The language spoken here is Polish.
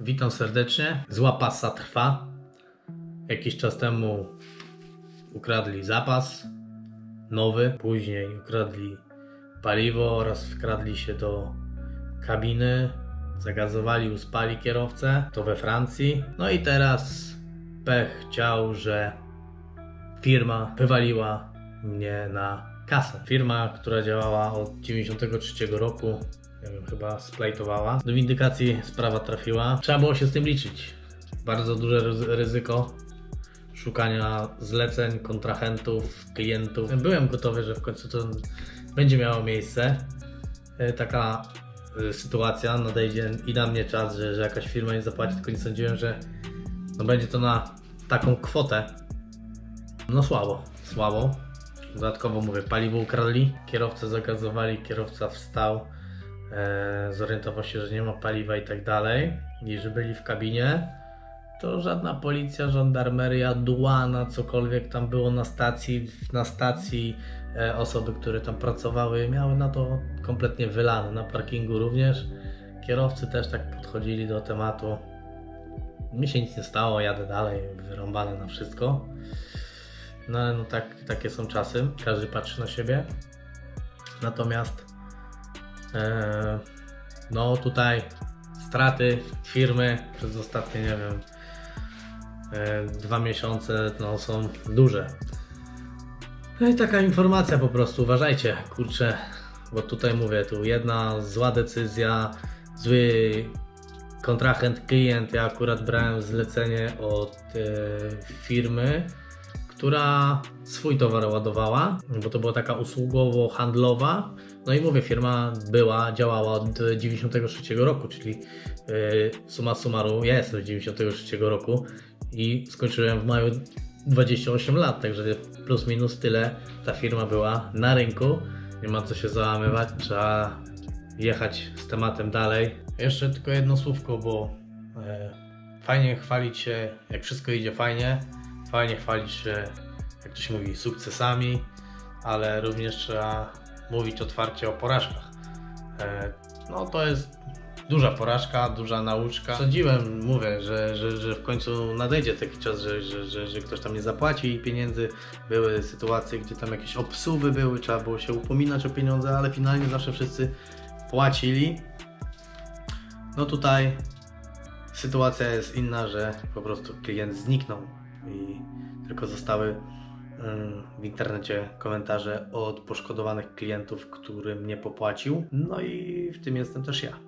Witam serdecznie. Zła pasa trwa. Jakiś czas temu ukradli zapas nowy, później ukradli paliwo oraz wkradli się do kabiny, zagazowali, uspali kierowcę, to we Francji. No i teraz pech chciał, że firma wywaliła mnie na kasę. Firma, która działała od 93 roku, nie wiem, chyba splajtowała. Do windykacji sprawa trafiła. Trzeba było się z tym liczyć. Bardzo duże ryzy- ryzyko szukania zleceń, kontrahentów, klientów. Byłem gotowy, że w końcu to będzie miało miejsce. E, Taka e, sytuacja, nadejdzie i na mnie czas, że, że jakaś firma nie zapłaci, tylko nie sądziłem, że no będzie to na taką kwotę. No słabo, słabo. Dodatkowo mówię, paliwo ukradli, kierowcę zagazowali, kierowca wstał, zorientował się, że nie ma paliwa i tak dalej. I że byli w kabinie, to żadna policja, żandarmeria, dułana, cokolwiek tam było na stacji, na stacji e, osoby, które tam pracowały, miały na to kompletnie wylane, na parkingu również. Kierowcy też tak podchodzili do tematu. Mi się nic nie stało, jadę dalej, wyrąbane na wszystko. No ale no tak, takie są czasy, każdy patrzy na siebie. Natomiast e, no tutaj straty firmy przez ostatnie, nie wiem, e, dwa miesiące no, są duże. No i taka informacja po prostu, uważajcie, kurczę, bo tutaj mówię, tu jedna zła decyzja, zły kontrahent, klient. Ja akurat brałem zlecenie od e, firmy, która swój towar ładowała, bo to była taka usługowo-handlowa. No i mówię, firma była, działała od 93 roku, czyli yy, summa summarum, ja jestem z 93 roku i skończyłem w maju 28 lat, także plus minus tyle ta firma była na rynku. Nie ma co się załamywać, trzeba jechać z tematem dalej. Jeszcze tylko jedno słówko, bo e, fajnie chwalić się, jak wszystko idzie fajnie, fajnie chwalić się, jak to się mówi, sukcesami, ale również trzeba mówić otwarcie o porażkach. E, no to jest duża porażka, duża nauczka. Sądziłem, mówię, że, że, że w końcu nadejdzie taki czas, że, że, że, że ktoś tam nie zapłaci pieniędzy. Były sytuacje, gdzie tam jakieś obsuwy były, trzeba było się upominać o pieniądze, ale finalnie zawsze wszyscy płacili. No tutaj sytuacja jest inna, że po prostu klient zniknął i tylko zostały w internecie komentarze od poszkodowanych klientów, którym nie popłacił. No i w tym jestem też ja.